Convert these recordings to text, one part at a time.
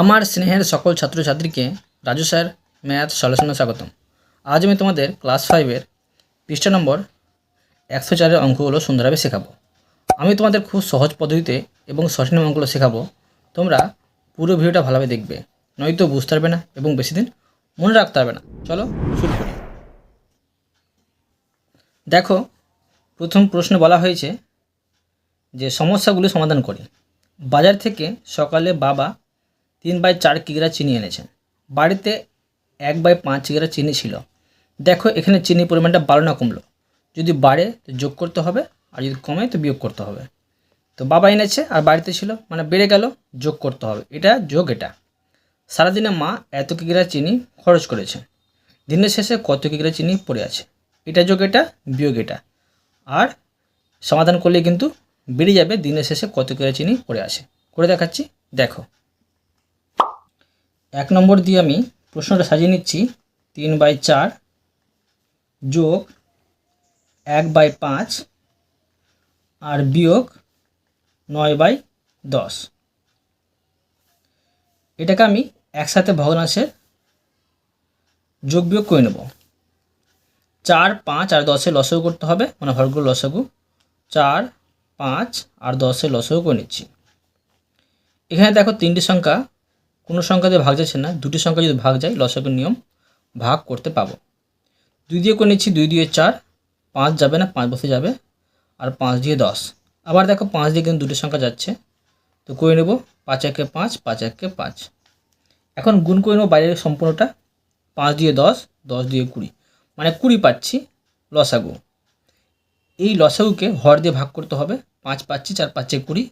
আমার স্নেহের সকল ছাত্রছাত্রীকে রাজু স্যার, ম্যাথ সলিউশনে স্বাগতম। আজ আমি তোমাদের ক্লাস ফাইভের পৃষ্ঠা নম্বর একশো চারের অঙ্কগুলো সুন্দরভাবে শেখাবো। আমি তোমাদের খুব সহজ পদ্ধতিতে এবং সঠিক অঙ্কগুলো শেখাবো। তোমরা পুরো ভিডিওটা ভালোভাবে দেখবে। নয়তো বুঝতে পারবে না এবং বেশি দিন মনে রাখতে পারবে না। চলো শুরু করি। দেখো, প্রথম প্রশ্নে বলা হয়েছে যে সমস্যাগুলি সমাধান করি। বাজার থেকে সকালে বাবা তিন বাই চার কিগ্রা চিনি এনেছেন। বাড়িতে এক বাই পাঁচ কিগ্রা চিনি ছিল। দেখো, এখানে চিনির পরিমাণটা বাড়ো না কমলো। যদি বাড়ে, তো যোগ করতে হবে, আর যদি কমে, তো বিয়োগ করতে হবে। তো বাবা এনেছে, আর বাড়িতে ছিল মানে বেড়ে গেল, যোগ করতে হবে। এটা যোগ এটা। সারাদিনে মা এত কিগ্রা চিনি খরচ করেছে। দিনের শেষে কত কিগ্রা চিনি পড়ে আছে। এটা যোগ এটা, বিয়োগ এটা। আর সমাধান করলে কিন্তু বেড়ে যাবে, দিনের শেষে কত কিগ্রা চিনি পড়ে আছে। করে দেখাচ্ছি। দেখো। এক নম্বর দিয়ে আমি প্রশ্নটা সাজিয়ে নিচ্ছি। তিন বাই চার যোগ এক বাই পাঁচ আর বিয়োগ নয় বাই দশ। এটাকে আমি একসাথে ভগ্নাংশের যোগ বিয়োগ করে নেব। চার, পাঁচ আর দশের লসও করতে হবে মানে ভরগুলো লসগু চার, পাঁচ আর দশের লসও করে নিচ্ছি। এখানে দেখো তিনটি সংখ্যা কোনো সংখ্যা দিয়ে ভাগ যাচ্ছে না, দুটি সংখ্যা যদি ভাগ যায় লসাগুর নিয়ম ভাগ করতে পাবো। দুই দিয়ে করে নিচ্ছি, দুই দিয়ে চার, পাঁচ যাবে না, পাঁচ বসে যাবে, আর পাঁচ দিয়ে দশ। আবার দেখো পাঁচ দিয়ে কিন্তু দুটি সংখ্যা যাচ্ছে, তো করে নেব পাঁচ একে পাঁচ পাঁচ একে পাঁচ। এখন গুণ করে নেব বাইরের সম্পূর্ণটা, পাঁচ দিয়ে দশ দশ দিয়ে কুড়ি। মানে কুড়ি পাচ্ছি লসাগু। এই লসাগুকে হর দিয়ে ভাগ করতে হবে, পাঁচ পাচ্ছি, চার পাঁচে কুড়ি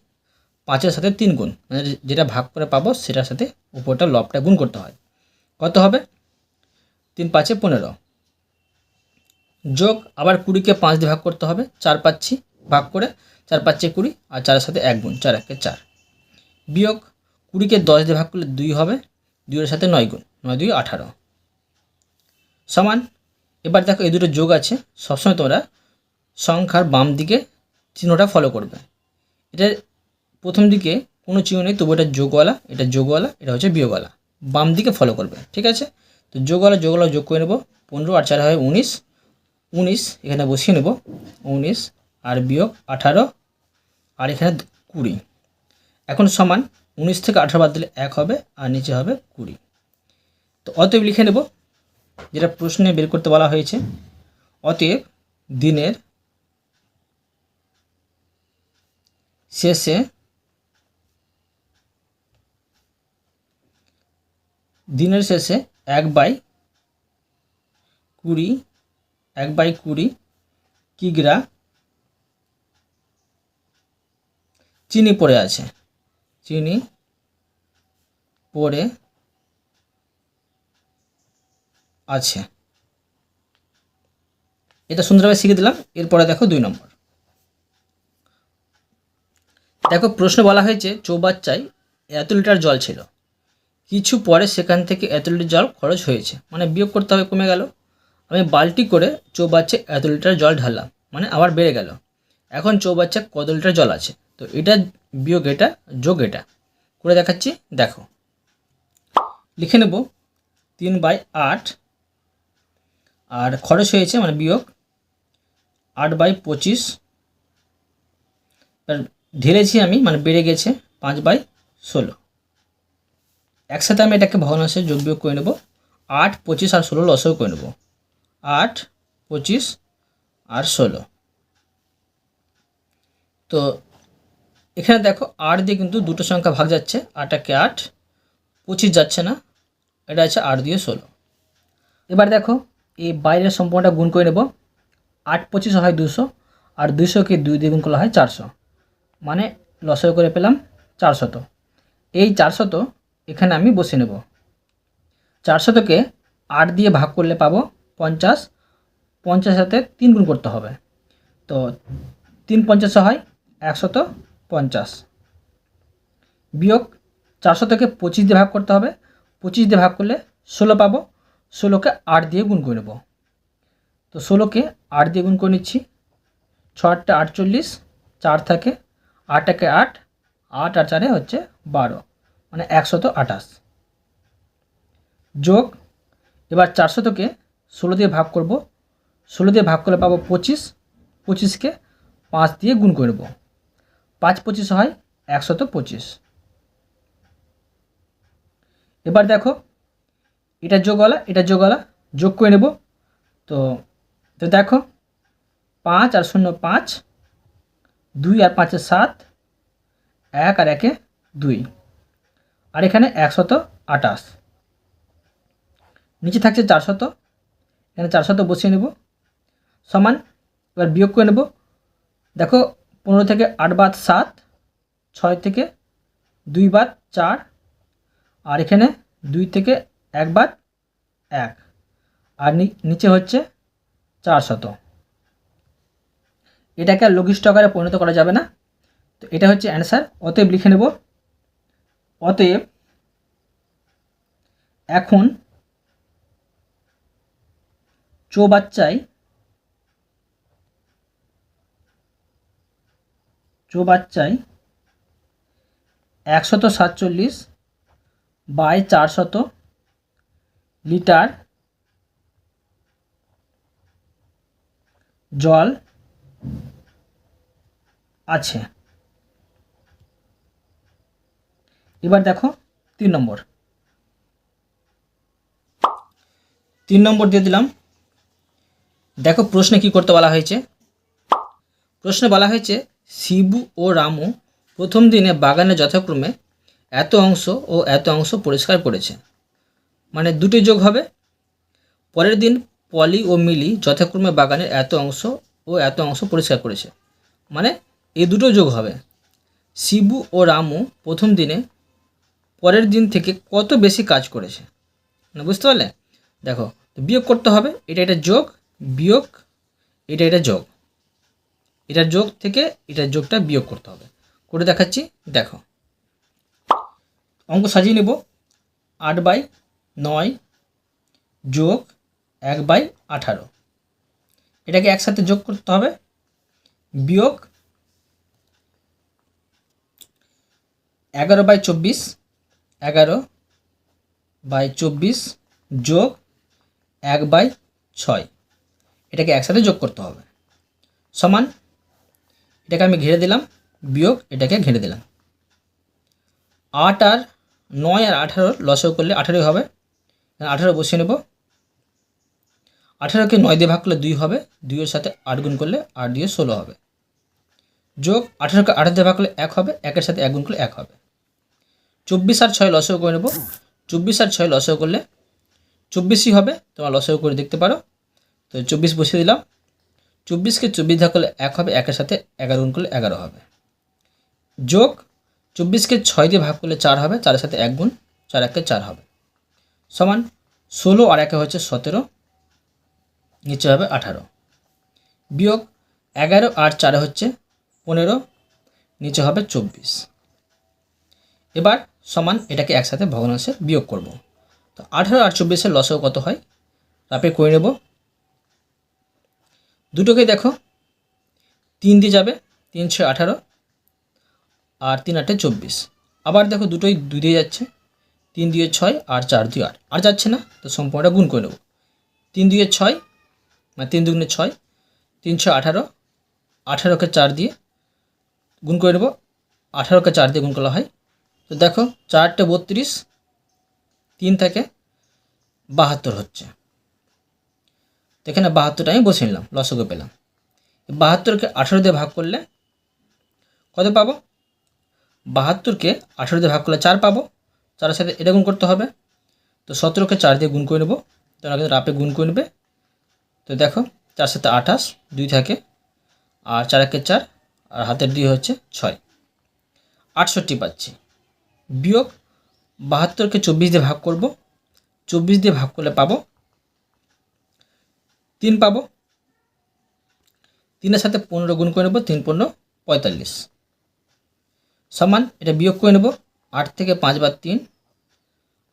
পাঁচের সাথে তিন গুণ। মানে যেটা ভাগ করে পাবো, সেটার সাথে উপরটা লবটা গুণ করতে হয়। কত হবে? তিন পাঁচে পনেরো। যোগ আবার কুড়িকে পাঁচ দিয়ে ভাগ করতে হবে, চার পাচ্ছি, ভাগ করে চার পাঁচে কুড়ি আর চারের সাথে এক গুণ, চার একে চার। বিয়োগ কুড়িকে দশ দিয়ে ভাগ করলে দুই হবে, দুইয়ের সাথে নয় গুণ, নয় দুই আঠারো। সমান, এবার দেখো এই দুটো যোগ আছে, সবসময় তোমরা সংখ্যার বাম দিকে চিহ্নটা ফলো করবে। এটা প্রথম দিকে কোনো চিহ্ন নেই, তবু এটা যোগওয়ালা এটা যোগওয়ালা, এটা হচ্ছে বিয়োগওয়ালা। বাম দিকে ফলো করবে, ঠিক আছে? তো যোগওয়ালা যোগওয়ালা যোগ করে নেব, পনেরো আর চার হয় উনিশ। উনিশ, এখানে বসিয়ে নেব, উনিশ আর বিয়োগ আঠারো, আর এখানে কুড়ি। এখন সমান, উনিশ থেকে আঠারো বাদ দিলে এক হবে, আর নিচে হবে কুড়ি। তো অতএব লিখে নেব, যেটা প্রশ্নে বের করতে বলা হয়েছে, অতএব দিনের শেষে দিনের শেষে এক বাই কুড়ি, এক বাই কুড়ি কিগ্রা চিনি পড়ে আছে। চিনি পড়ে আছে। এটা সুন্দরভাবে শিখে দিলাম, এরপরে দেখো দুই নম্বর। দেখো প্রশ্ন বলা হয়েছে, চৌবাচ্চায় এত লিটার জল ছিল। কিছু পরে সেখান থেকে এত লিটার জল খরচ হয়েছে। মানে বিয়োগ করতে হবে, কমে গেল। আমি বালতি করে চৌবাচ্চে এত লিটার জল ঢাললাম মানে আবার বেড়ে গেল। এখন চৌবাচ্চা কত লিটার জল আছে? তো এটা বিয়োগ, এটা যোগ, এটা। করে দেখাচ্ছি, দেখো। লিখে নেব, তিন বাই আট, আর খরচ হয়েছে মানে বিয়োগ, আট বাই পঁচিশ। ঢেলেছি আমি মানে বেড়ে গেছে, পাঁচ বাই ষোলো। একসাথে আমি এটাকে ভগ্নাংশে যোগ বিয়োগ করে নেব। আট, পঁচিশ আর ষোলো লসও করে নেব। আট, পঁচিশ আর ষোলো। তো এখানে দেখো আট দিয়ে কিন্তু দুটো সংখ্যা ভাগ যাচ্ছে। আট একে আট, পঁচিশ যাচ্ছে না। এটা আছে আট দিয়ে ষোলো। এবার দেখো, এই বাইরের সম্পূর্ণটা গুণ করে নেব। আট পঁচিশ হয় দুশো আর দুশোকে দুই দিয়ে গুণ করলে হয় চারশো। মানে লসয় করে পেলাম চারশত। এই চারশত এখানে আমি বসে নেব। চারশতকে আট দিয়ে ভাগ করলে পাবো পঞ্চাশ। পঞ্চাশ সাথে তিন গুণ করতে হবে। তো তিন পঞ্চাশ হয় একশত পঞ্চাশ। বিয়োগ চারশো থেকে পঁচিশ দিয়ে ভাগ করতে হবে। পঁচিশ দিয়ে ভাগ করলে ষোলো পাবো। ষোলোকে আট দিয়ে গুণ করে নেব। তো ষোলোকে আট দিয়ে গুণ করে নিচ্ছি। ছ আটটা আটচল্লিশ, চার থাকে আট একে আট আট আর চারে হচ্ছে বারো। মানে একশত আঠাশ। যোগ, এবার চারশতকে ষোলো দিয়ে ভাগ করব। ষোলো দিয়ে ভাগ করলে পাবো পঁচিশ। পঁচিশকে পাঁচ দিয়ে গুণ করে নেব। পাঁচ পঁচিশ হয় একশত পঁচিশ। এবার দেখো, এটা যোগওয়ালা এটা যোগওয়ালা, যোগ করে নেব। তো তো দেখো, পাঁচ আর শূন্য পাঁচ, দুই আর পাঁচে সাত, এক আর একে দুই। আর এখানে একশত আটাশ নিচে থাকছে চারশত। এখানে চারশত বসিয়ে নেব। সমান, এবার বিয়োগ করে নেব। দেখো, পনেরো থেকে আট বাদ সাত, ছয় থেকে দুই বাদ চার, আর এখানে দুই থেকে এক বাদ এক। আর নিচে হচ্ছে চারশত। এটাকে লঘিষ্ঠ আকারে পরিণত করা যাবে না। তো এটা হচ্ছে অ্যান্সার। অতএব লিখে নেব অতএব এখন চৌবাচ্চায় চৌবাচ্চায় একশত সাতচল্লিশ বাই চারশত লিটার জল আছে। এবার দেখো তিন নম্বর। তিন নম্বর দিয়ে দিলাম। দেখো প্রশ্নে কি করতে বলা হয়েছে? প্রশ্নে বলা হয়েছে, শিবু ও রামু প্রথম দিনে বাগানে যথাক্রমে এত অংশ ও এত অংশ পরিষ্কার করেছে। মানে দুটি যোগ হবে। পরের দিন পলি ও মিলি যথাক্রমে বাগানের এত অংশ ও এত অংশ পরিষ্কার করেছে। মানে এই দুটো যোগ হবে। শিবু ও রামু প্রথম দিনে পরের দিন থেকে কত বেশি কাজ করেছে? মানে বুঝতে পারলে? দেখো, তো বিয়োগ করতে হবে, এটা এটা যোগ, বিয়োগ, এটা এটা যোগ। এটা যোগ থেকে এটা যোগটা বিয়োগ করতে হবে। করে দেখাচ্ছি, দেখো। অঙ্ক সাজিয়ে নেব, আট বাই নয় যোগ এক বাই আঠারো। এটাকে একসাথে যোগ করতে হবে, বিয়োগ এগারো বাই চব্বিশ এগারো বাই চব্বিশ যোগ এক বাই ছয়। এটাকে একসাথে যোগ করতে হবে। সমান, এটাকে আমি ঘিরে দিলাম, বিয়োগ, এটাকে ঘিরে দিলাম। আট আর নয় আর আঠারো লসও করলে আঠারোই হবে। আঠারো বসিয়ে নেব। আঠারোকে নয় দিয়ে ভাগ করলে দুই হবে। দুইয়ের সাথে আট গুণ করলে আট দিয়ে ষোলো হবে। যোগ, আঠারোকে আঠারো দিয়ে ভাগ করলে এক হবে। একের সাথে এক গুণ করলে এক হবে। চব্বিশ আর ছয় লসও করে নেব। চব্বিশ আর ছয় লসও করলে চব্বিশই হবে, তোমার লসও করে দেখতে পারো। তো চব্বিশ বসিয়ে দিলাম। চব্বিশকে চব্বিশ ভাগ করলে এক হবে, একের সাথে এগারো গুণ করলে এগারো হবে। যোগ, চব্বিশকে ছয় দিয়ে ভাগ করলে চার হবে, চারের সাথে এক গুণ, চার একে চার হবে। সমান ষোলো আর একে হচ্ছে সতেরো, নিচে হবে আঠারো। বিয়োগ এগারো আর চারে হচ্ছে পনেরো, নিচে হবে চব্বিশ। এবার সমান এটাকে একসাথে ভগ্নাংশে বিয়োগ করব। তো আঠারো আর চব্বিশের লসও কত হয়? তারপরে করে নেব। দুটোকে দেখো, তিন দিয়ে যাবে, তিন ছয় আঠারো আর তিন আটে চব্বিশ। আবার দেখো দুটোই দুই দিয়ে যাচ্ছে, তিন দিয়ে ছয় আর চার দিয়ে আট। আর যাচ্ছে না, তো সম্পূর্ণটা গুণ করে নেব। তিন দিয়ে ছয় মানে তিন দুগুণে ছয়, তিন ছয় আঠারো, আঠারোকে চার দিয়ে গুণ করে নেব। আঠারোকে চার দিয়ে গুণ করা হয় তো দেখো, চারটে বত্রিশ, তিন থেকে বাহাত্তর হচ্ছে। তো এখানে বাহাত্তরটা আমি বসে নিলাম, লসকে পেলাম। বাহাত্তরকে আঠারো দিয়ে ভাগ করলে কত পাবো? বাহাত্তরকে আঠারো দিয়ে ভাগ করলে চার পাবো। চারের সাথে এটা গুণ করতে হবে। তো সতেরোকে চার দিয়ে গুণ করে নেব। তোমরা কিন্তু রাপে গুণ করে নেবে। তো দেখো, চার সাথে আঠাশ, দুই থাকে, আর চার একে চার, আর হাতের দুই হচ্ছে ছয়। আটষট্টি পাচ্ছি। বিয়োগ বাহাত্তরকে চব্বিশ দিয়ে ভাগ করব। চব্বিশ দিয়ে ভাগ করলে পাবো তিন পাবো। তিনের সাথে পনেরো গুণ করে নেব, তিন পনেরো পঁয়তাল্লিশ। সমান, এটা বিয়োগ করে নেব, আট থেকে পাঁচ বার তিন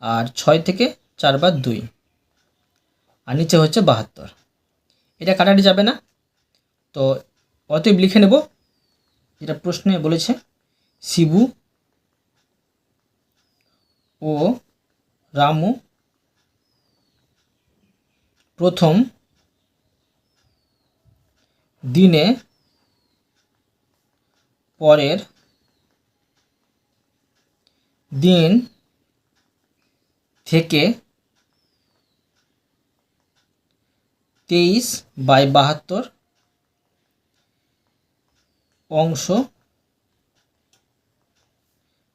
আর ছয় থেকে চার বার দুই। আর নিচে হচ্ছে বাহাত্তর। এটা কাটাটি যাবে না। তো অতএব লিখে নেব, যেটা প্রশ্নে বলেছে, শিবু ও রামু প্রথম দিনে পরের দিন থেকে তেইশ বাই বাহাত্তর অংশ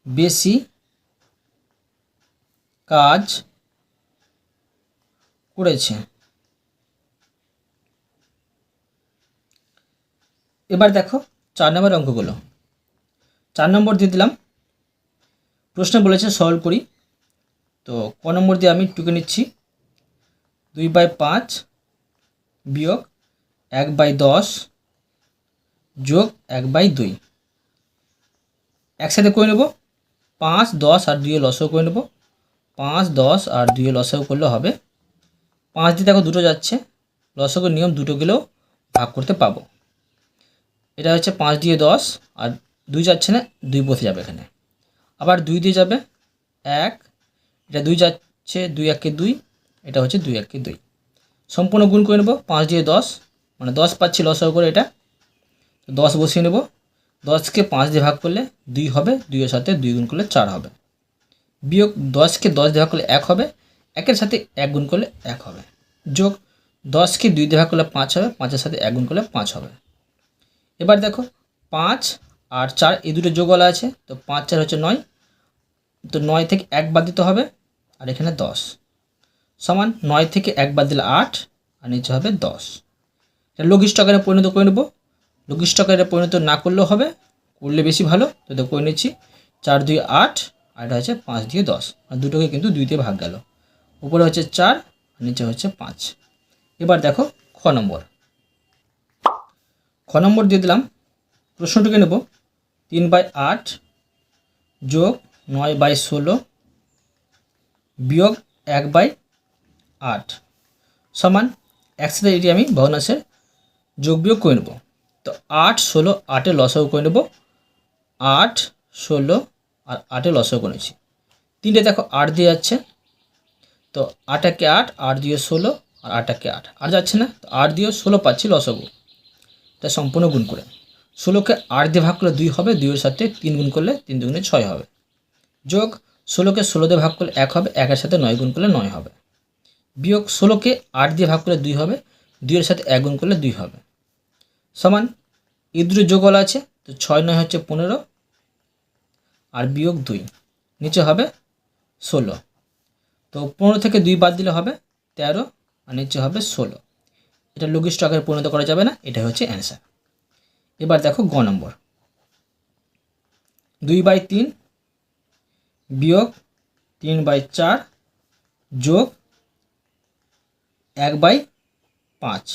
বেশি কাজ করেছে। এবার দেখো চার নম্বর অঙ্কগুলো। চার নম্বর দিয়ে দিলাম। প্রশ্ন বলেছে সলভ করি। তো ক নম্বর দিয়ে আমি টুকে নিচ্ছি। দুই বাই পাঁচ বিয়োগ এক বাই দশ যোগ এক বাই দুই। একসাথে করে নেব। পাঁচ, দশ আর দুইয়ে লসও করে নেব। পাঁচ, দশ আর দুইয়ে লসও করলে হবে। পাঁচ দিয়ে দেখো দুটো যাচ্ছে। লসকের নিয়ম দুটো গেলেও ভাগ করতে পাবো। এটা হচ্ছে পাঁচ দিয়ে দশ আর দুই যাচ্ছে না, দুই বসে যাবে এখানে। আবার দুই দিয়ে যাবে এক, এটা দুই যাচ্ছে দুই একে দুই, এটা হচ্ছে দুই একে দুই। সম্পূর্ণ গুণ করে নেব, পাঁচ দিয়ে দশ মানে দশ পাচ্ছি লসও করে এটা। দশ বসিয়ে নেব। দশকে পাঁচ দিয়ে ভাগ করলে দুই হবে, দুইয়ের সাথে দুই গুণ করলে চার হবে। বিয়োগ দশকে দশ ভাগ করলে এক হবে, একের সাথে এক গুণ করলে এক হবে। যোগ দশকে দুই ভাগ করলে পাঁচ হবে, পাঁচের সাথে এক গুণ করলে পাঁচ হবে। এবার দেখো, পাঁচ আর চার এই দুটো যোগওয়ালা আছে, তো পাঁচ, চার হচ্ছে নয়, তো নয় থেকে এক বাদ দিতে হবে, আর এখানে দশ। সমান নয় থেকে এক বাদ দিলে আট, আর নিচে হবে দশ। এটা লঘিষ্ঠ পরিণত করে নেব। লঘিষ্ঠ আকারে পরিণত না করলেও হবে, করলে বেশি ভালো, তো করে নিচ্ছি। চার, দুই, আট আর এটা হচ্ছে পাঁচ দিয়ে দশ। আর দুটোকে কিন্তু দুই দিয়ে ভাগ গেল। উপরে হচ্ছে চার নিচে হচ্ছে পাঁচ। এবার দেখো খ নম্বর। খ নম্বর দিয়ে দিলাম। প্রশ্নটিকে নেব। তিন বাই আট যোগ নয় বাই ষোলো বিয়োগ এক বাই আট সমান একসাথে এটি আমি ভগ্নাংশের যোগ বিয়োগ করে নেব, তো আট ষোলো আটে লসাও করে নেব। আট ষোলো আর আটে লসাও করেছি। তিনটে দেখো, আট দিয়ে যাচ্ছে। তো আটাকে আট আট দিয়ে ষোলো আর আটাকে আট। আর যাচ্ছে না, তো আট দিয়ে ষোলো পাচ্ছি লসাগু এটা সম্পূর্ণ গুণ করে। ষোলোকে আট দিয়ে ভাগ করলে দুই হবে, দুইয়ের সাথে তিন গুণ করলে তিন দুগুণে ছয় হবে। যোগ ষোলোকে ষোলো দিয়ে ভাগ করলে এক হবে, একের সাথে নয় গুণ করলে নয় হবে। বিয়োগ ষোলোকে আট দিয়ে ভাগ করলে দুই হবে, দুইয়ের সাথে এক গুণ করলে দুই হবে। সমান এই যোগওয়ালা আছে, তো ছয় নয় হচ্ছে পনেরো আর বিয়োগ দুই। নিচে হবে ষোলো। তো পনেরো থেকে দুই বাদ দিলে হবে তেরো, আর নিচে হবে ষোলো। এটা লঘিষ্ঠ আকারে পরিণত করা যাবে না এটা হচ্ছে অ্যান্সার। এবার দেখো গ নম্বর। দুই বাই তিন বিয়োগ তিন বাই চার যোগ এক বাই পাঁচ।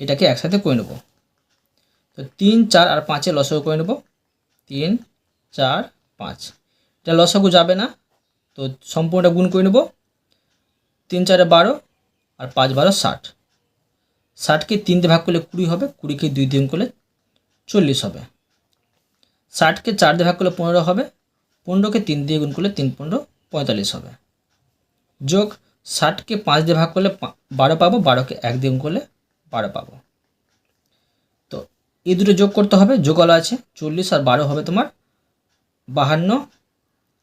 এটাকে একসাথে করে নেব। তো তিন, চার আর পাঁচে লসাগু করে নেব। তিন চার, পাঁচ। এটা লসাগু যাবে না, তো সম্পূর্ণটা গুণ করে নেব। তিন চারে বারো আর পাঁচ বারো ষাট। ষাটকে তিন দিয়ে ভাগ করলে কুড়ি হবে, কুড়িকে দুই গুণ করলে চল্লিশ হবে। ষাটকে চার দিয়ে ভাগ করলে পনেরো হবে, পনেরোকে তিন দিয়ে গুণ করলে তিন পনেরো পঁয়তাল্লিশ হবে। যোগ ষাটকে পাঁচ দিয়ে ভাগ করলে বারো পাবো, বারোকে এক দিয়ে গুণ করলে বারো পাবো। তো এই দুটো যোগ করতে হবে যোগওয়ালা আছে, চল্লিশ আর বারো হবে তোমার বাহান্ন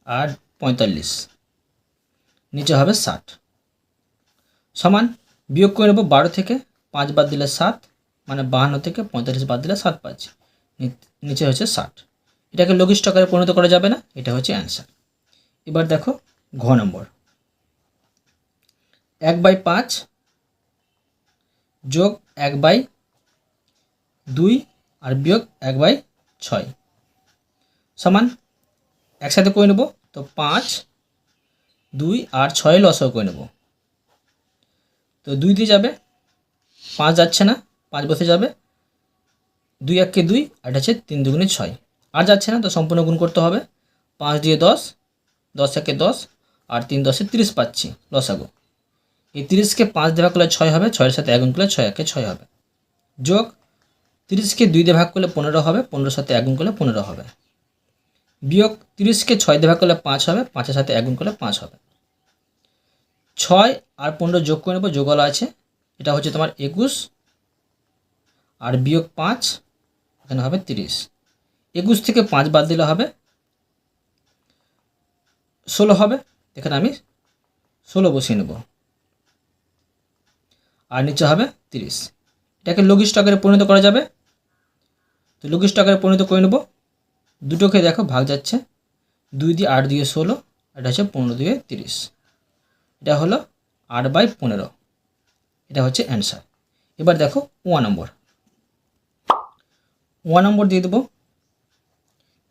আর পঁয়তাল্লিশ। নিচে হবে ষাট। সমান বিয়োগ করে নেব বারো থেকে পাঁচ বাদ দিলে সাত মানে বাহান্ন থেকে পঁয়তাল্লিশ বাদ দিলে সাত পাচ্ছি। নিচে হচ্ছে ষাট। এটাকে লঘিষ্ঠ আকারে পরিণত করা যাবে না, এটা হচ্ছে অ্যান্সার। এবার দেখো ঘ নম্বর। এক বাই পাঁচ যোগ এক বাই দুই আর বিয়োগ এক বাই ছয়। সমান একসাথে করে নেব, তো পাঁচ, দুই আর ছয় লসও করে নেব। তো দুই দিয়ে যাবে, পাঁচ যাচ্ছে না, পাঁচ বসে যাবে, দুই এককে দুই আর হচ্ছে তিন দুগুণে ছয়। আর যাচ্ছে না, তো সম্পূর্ণ গুণ করতে হবে। পাঁচ দিয়ে দশ দশ একে দশ, আর তিন দশে তিরিশ পাচ্ছি লসাগু এই তিরিশকে পাঁচ দিয়ে ভাগ করলে ছয় হবে, ছয়ের সাথে এক গুণ করলে ছয় একে ছয় হবে। যোগ, তিরিশকে দুই দিয়ে ভাগ করলে পনেরো হবে, পনেরোর সাথে এক গুণ করলে পনেরো হবে। বিয়োগ তিরিশকে ছয় দিয়ে করলে পাঁচ হবে, পাঁচের সাথে এক গুণ করলে পাঁচ হবে। ছয় আর পনেরো যোগ করে নেব যোগলা আছে, এটা হচ্ছে তোমার একুশ, আর বিয়োগ পাঁচ, এখানে হবে তিরিশ। একুশ থেকে পাঁচ বাদ দিলে হবে, ষোলো হবে, এখানে আমি ষোলো বসিয়ে নেব। আর নিচে হবে তিরিশ। এটাকে লঘিষ্ঠ আকারে পরিণত করা যাবে। তো লঘিষ্ঠ আকারে পরিণত করে নেব দুটোকে দেখো, ভাগ যাচ্ছে। দুই দিয়ে আট দিয়ে ষোলো, এটা হচ্ছে পনেরো দিয়ে তিরিশ। এটা হলো আট বাই পনেরো। এটা হচ্ছে অ্যান্সার এবার দেখো ওয়ান নম্বর। ওয়ান নম্বর দিয়ে দেবো।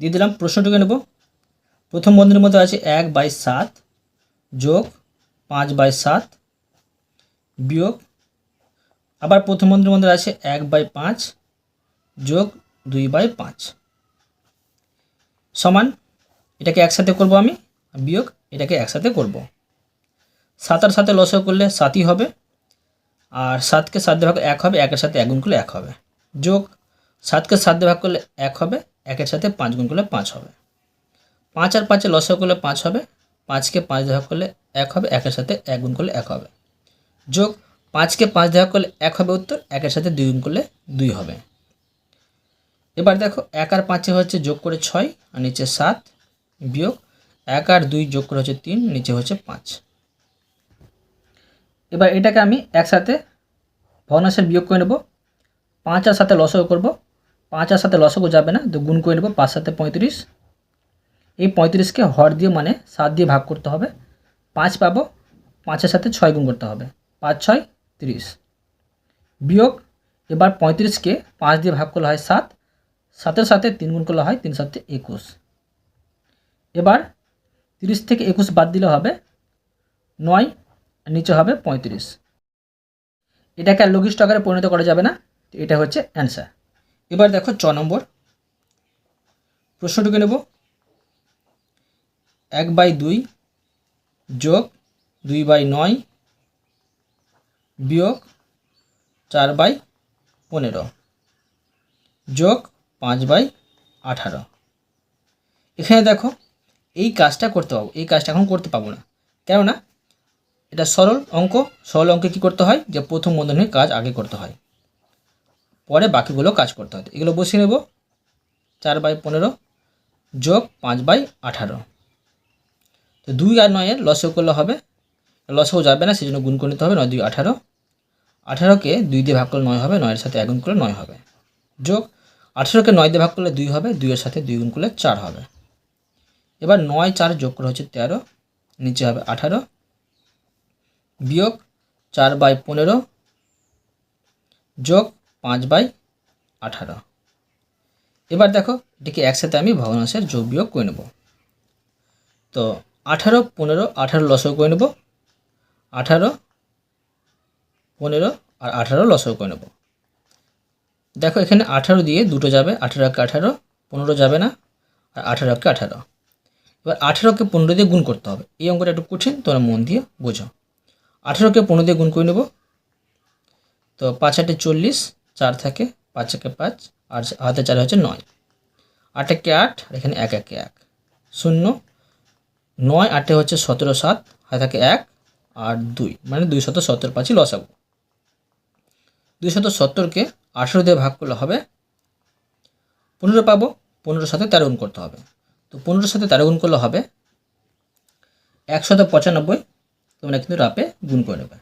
দিয়ে দিলাম, প্রশ্নটুকু নেব। প্রথম বন্ধনীর মধ্যে আছে এক বাই সাত যোগ পাঁচ বাই সাত বিয়োগ। আবার প্রথম বন্ধনীর মধ্যে আছে এক বাই পাঁচ যোগ দুই বাই পাঁচ। সমান, এটাকে একসাথে করব আমি বিয়োগ এটাকে একসাথে করব। সাত আর সাথে লসও করলে সাতই হবে, আর সাতকে সাত ভাগ এক হবে, একের সাথে এক গুণ করলে এক হবে। যোগ, সাতকে সাত ভাগ করলে এক হবে, একের সাথে পাঁচ গুণ করলে পাঁচ হবে। পাঁচ আর পাঁচে লসও করলে পাঁচ হবে, পাঁচকে পাঁচ ভাগ করলে এক হবে, একের সাথে এক গুণ করলে এক হবে। যোগ, পাঁচকে পাঁচ ভাগ করলে এক হবে উত্তর, একের সাথে দুই গুণ করলে দুই হবে। এবার দেখো এক আর পাঁচে হচ্ছে যোগ করে ছয়, আর নিচে সাত বিয়োগ এক আর দুই যোগ করে হচ্ছে তিন, নিচে হচ্ছে পাঁচ। এবার এটাকে আমি একসাথে ভগ্নাংশের বিয়োগ করে নেব। পাঁচ আর সাথে লসও করব। পাঁচ আর সাথে লসও যাবে না, তো গুণ করে নেব পাঁচ সাথে পঁয়ত্রিশ। এই পঁয়ত্রিশকে হর দিয়ে মানে সাত দিয়ে ভাগ করতে হবে। পাঁচ পাবো, পাঁচের সাথে ছয় গুণ করতে হবে। পাঁচ, ছয়, তিরিশ। বিয়োগ এবার পঁয়ত্রিশকে পাঁচ দিয়ে ভাগ করলে হয় সাত সাতের সাথে তিন গুণ করলে হয় তিন সাথে একুশ। এবার তিরিশ থেকে একুশ বাদ দিলে হবে নয় নিচে হবে পঁয়ত্রিশ। এটাকে আর লঘিষ্ঠ আকারে পরিণত করা যাবে না এটা হচ্ছে অ্যান্সার। এবার দেখো ছ নম্বর। প্রশ্নটুকু নেব। এক বাই দুই যোগ দুই বাই নয় বিয়োগ চার বাই পনেরো যোগ পাঁচ বাই আঠারো। এখানে দেখো, এই কাজটা করতে পাবো, এই কাজটা এখন করতে পাবো না। কেননা, এটা সরল অঙ্ক, সরল অঙ্কে কী করতে হয়? যে প্রথম বন্ধনীর কাজ আগে করতে হয়। পরে বাকিগুলো কাজ করতে হয়। এগুলো বসিয়ে নেব। চার বাই পনেরো যোগ পাঁচ বাই আঠারো। তো দুই আর নয়ের লসও করলে হবে। লসও যাবে না, সেজন্য গুণ করে নিতে হবে নয় দুই আঠারো। আঠারোকে দুই দিয়ে ভাগ করলে নয় হবে, নয়ের সাথে এক গুণ করলে নয় হবে। যোগ আঠেরোকে নয় দিয়ে ভাগ করলে দুই হবে, দুইয়ের সাথে দুই গুণ করলে চার হবে। এবার নয়, চার যোগ করে হচ্ছে তেরো, নিচে হবে আঠারো। বিয়োগ চার বাই পনেরো যোগ পাঁচ বাই আঠারো। এবার দেখো, এটিকে একসাথে আমি ভগ্নাংশের যোগ বিয়োগ করে নেব। তো আঠারো, পনেরো, আঠারো লসও করে নেব। আঠারো, পনেরো আর আঠারো লসও করে নেব। দেখো, এখানে আঠারো দিয়ে দুটো যাবে, আঠারো একে আঠারো, পনেরো যাবে না, আর আঠারো একে আঠারো। এবার আঠারোকে পনেরো দিয়ে গুণ করতে হবে। এই অঙ্কটা একটু কঠিন, তোমরা মন দিয়ে বোঝো। আঠারোকে পনেরো দিয়ে গুণ করে নেব। তো পাঁচ আটে চল্লিশ, চার থাকে পাঁচ একে পাঁচ, আর হাতে চার হচ্ছে নয়। আট একে আট, আর এখানে এক একে এক। শূন্য। নয় আটে হচ্ছে সতেরো সাত, হাতে থাকে এক, আর দুই। মানে দুই শত সত্তর পাঁচই লসাগু। দুই শত সত্তরকে আঠেরো দিয়ে ভাগ করলে হবে পনেরো পাবো, পনেরোর সাথে তেরো গুণ করতে হবে। তো পনেরোর সাথে তেরো গুণ করলে হবে একশত পঁচানব্বই, তোমরা কিন্তু রাপে গুণ করে নেবে।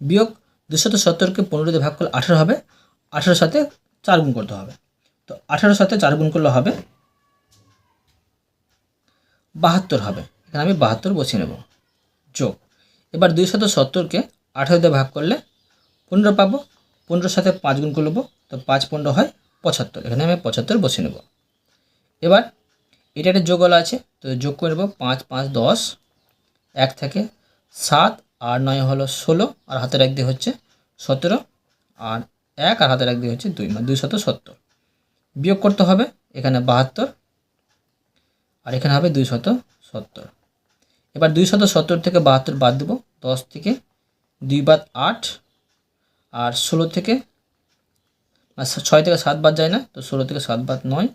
বিয়োগ দুশত সত্তরকে পনেরো দিয়ে ভাগ করলে আঠেরো হবে, আঠেরোর সাথে চার গুণ করতে হবে। তো আঠেরোর সাথে চার গুণ করলে হবে বাহাত্তর হবে, এখানে আমি বাহাত্তর বসিয়ে নেব। যোগ, এবার দুইশত সত্তরকে আঠেরো দিয়ে ভাগ করলে পনেরো পাবো পনেরোর সাথে পাঁচ গুণ করে নেব, তো পাঁচ পনেরো হয় পঁচাত্তর। এখানে আমি পঁচাত্তর বসিয়ে নেব। এবার এটা একটা যোগলা আছে, তো যোগ করে নেব পাঁচ পাঁচ, দশ। এক থেকে সাত, আর নয় হলো ষোলো, আর হাতের এক দিয়ে হচ্ছে সতেরো, আর এক আর হাতের এক দিয়ে হচ্ছে দুই মানে দুই শত সত্তর। বিয়োগ করতে হবে, এখানে বাহাত্তর, আর এখানে হবে দুই শত সত্তর। এবার দুই শত সত্তর থেকে বাহাত্তর বাদ দেবো, দশ থেকে দুই বাদ আট আর ষোলো থেকে ছয় থেকে সাত বাদ যায় না, তো ষোলো থেকে সাত বাদ নয়,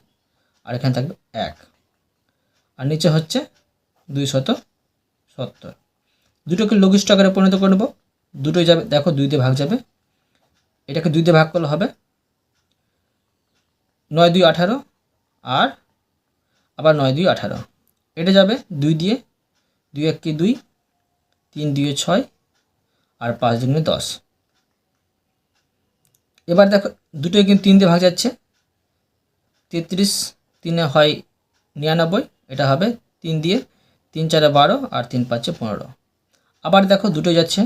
আর এখানে থাকবে এক। আর নিচে হচ্ছে দুই শত সত্তর। দুটোকে লঘিষ্ঠ আকারে পরিণত করে নেব। দুটোই যাবে, দেখো দুই দিয়ে ভাগ যাবে। এটাকে দুই দিয়ে ভাগ করলে হবে নয় দুই আঠারো আর আবার নয় দুই আঠারো। এটা যাবে দুই দিয়ে, দুই এক কি দুই, তিন দুয়ে ছয়, আর পাঁচ দুগুণে দশ। এবার দেখো, দুটোই কিন্তু তিন দিয়ে ভাগ যাচ্ছে। তেত্রিশ তিনে হয় নিরানব্বই, এটা হবে তিন দিয়ে তিন চারে বারো আর তিন পাঁচে পনেরো। আবার দেখো দুটো যাচ্ছে,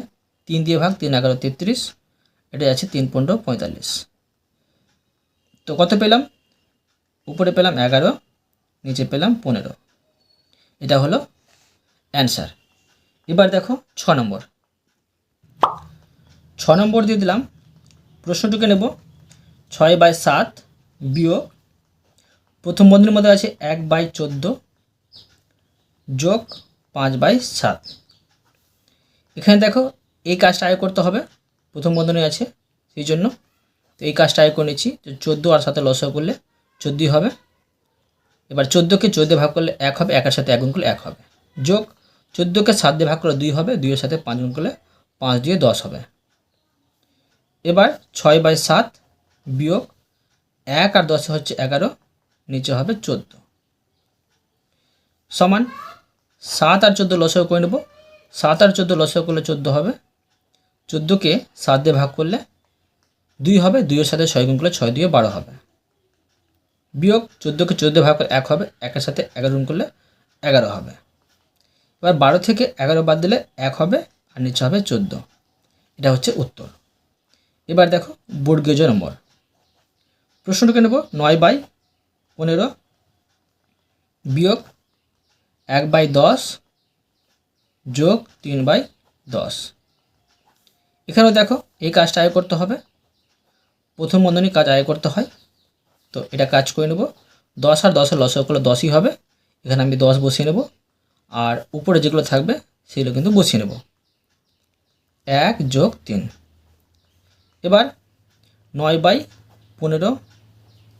তিন দিয়ে ভাগ তিন এগারো তেত্রিশ, এটা যাচ্ছে তিন পনেরো পঁয়তাল্লিশ। তো কত পেলাম? উপরে পেলাম এগারো, নিচে পেলাম পনেরো। এটা হলো অ্যান্সার। এবার দেখো, ছ নম্বর। ছ নম্বর দিয়ে দিলাম প্রশ্নটুকে নেব। ছয় বাই সাত বিয়োগ। প্রথম বন্ধনীর মধ্যে আছে এক বাই চোদ্দ যোগ পাঁচ বাই সাত। এখানে দেখো, এই কাজটা আয় করতে হবে। প্রথম বন্ধনী আছে, সেই জন্য। তো এই কাজটা আয় করে নিচ্ছি। তো চোদ্দ আর সাথে লস করলে চোদ্দোই হবে। এবার চোদ্দোকে চোদ্দ ভাগ করলে এক হবে, একের সাথে এক গুণ করলে এক হবে। যোগ চোদ্দোকে সাত দিয়ে ভাগ করলে দুই হবে, দুইয়ের সাথে পাঁচ গুণ করলে পাঁচ দিয়ে দশ হবে। এবার ছয় বাই সাত বিয়োগ এক আর দশে হচ্ছে এগারো, নিচে হবে চোদ্দ। সমান সাত আর চোদ্দ লসও করে নেব। সাত আর চোদ্দ লসও করলে চোদ্দ হবে। চোদ্দোকে সাত দিয়ে ভাগ করলে দুই হবে, দুইয়ের সাথে ছয় গুণ করলে ছয় দিয়ে বারো হবে। বিয়োগ চোদ্দোকে চোদ্দ ভাগ করে এক হবে, একের সাথে এগারো গুণ করলে এগারো হবে। এবার বারো থেকে এগারো বাদ দিলে এক হবে, আর নিচে হবে চোদ্দ। এটা হচ্ছে উত্তর। এবার দেখো বর্গীয় নম্বর। প্রশ্নটাকে নেব নয় বাই পনেরো বিয়োগ এক বাই দশ যোগ তিন বাই দশ। এখানেও দেখো এই কাজটা আয় করতে হবে। প্রথম বন্ধনী কাজ আয় করতে হয়। তো এটা কাজ করে নেব। দশ আর দশের লসক করলে দশই হবে। এখানে আমি দশ বসিয়ে নেব। আর উপরে যেগুলো থাকবে সেগুলো কিন্তু বসিয়ে নেব। এক যোগ তিন। এবার নয় বাই পনেরো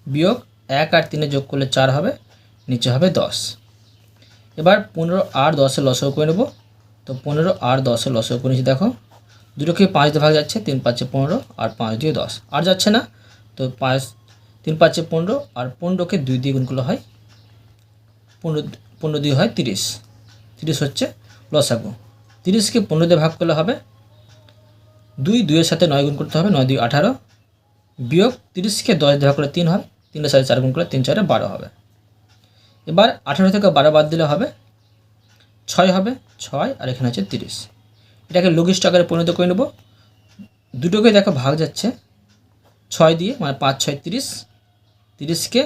বিয়োগ এক আর তিনে যোগ করলে চার হবে, নিচে হবে দশ। এবার পনেরো আর দশে লসও করে নেব। তো পনেরো আর দশে লসও করে নিচ্ছি, দেখো। দুটোকে পাঁচ দিয়ে ভাগ যাচ্ছে, তিন পাঁচে পনেরো আর পাঁচ দিয়ে দশ। আর যাচ্ছে না, তো পাঁচ, তিন পাঁচে পনেরো আর পনেরোকে দুই দিয়ে গুণ করলে হয় পনেরো পনেরো দিয়ে হয় তিরিশ। তিরিশ হচ্ছে লসাগু। তিরিশকে পনেরো দিয়ে ভাগ করলে হবে দুই দুইয়ের সাথে নয় গুণ করতে হবে, নয় দুই আঠারো। বিয়োগ তিরিশকে দশ ভাগ করলে তিন হয় তিনের সাথে চার গুণ করে তিন চারে বারো হবে। এবার আঠারো থেকে বারো বাদ দিলে হবে, ছয় হবে, ছয়, আর এখানে হচ্ছে তিরিশ। এটাকে লঘিষ্ঠ আকারে পরিণত করে নেব। দুটোকে দেখো ভাগ যাচ্ছে, ছয় দিয়ে মানে পাঁচ, ছয়, তিরিশ। তিরিশকে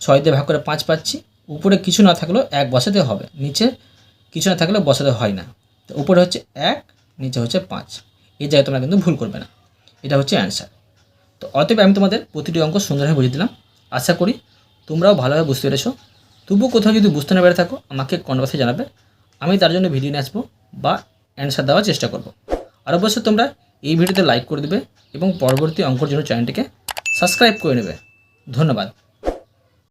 ছয় দিয়ে ভাগ করে পাঁচ পাচ্ছি। উপরে কিছু না থাকলেও এক বসাতে হবে, নিচে কিছু না থাকলেও বসাতে হয় না। তো উপরে হচ্ছে এক, নিচে হচ্ছে পাঁচ। এই জায়গায় তোমরা কিন্তু ভুল করবে না। এটা হচ্ছে অ্যান্সার তো অতএব আমি তোমাদের প্রতিটি অঙ্ক সুন্দরভাবে বুঝিয়ে দিলাম। আশা করি তোমরাও ভালোভাবে বুঝতে পেরেছ। তবুও কোথাও যদি বুঝতে না পেরে থাকো, আমাকে বক্সে জানাবে। আমি তার জন্য ভিডিও নিয়ে আসব বা অ্যান্সার দেওয়ার চেষ্টা করব। আর অবশ্যই তোমরা এই ভিডিওতে লাইক করে দেবে এবং পরবর্তী অঙ্কর জন্য চ্যানেলটিকে সাবস্ক্রাইব করে নেবে। ধন্যবাদ।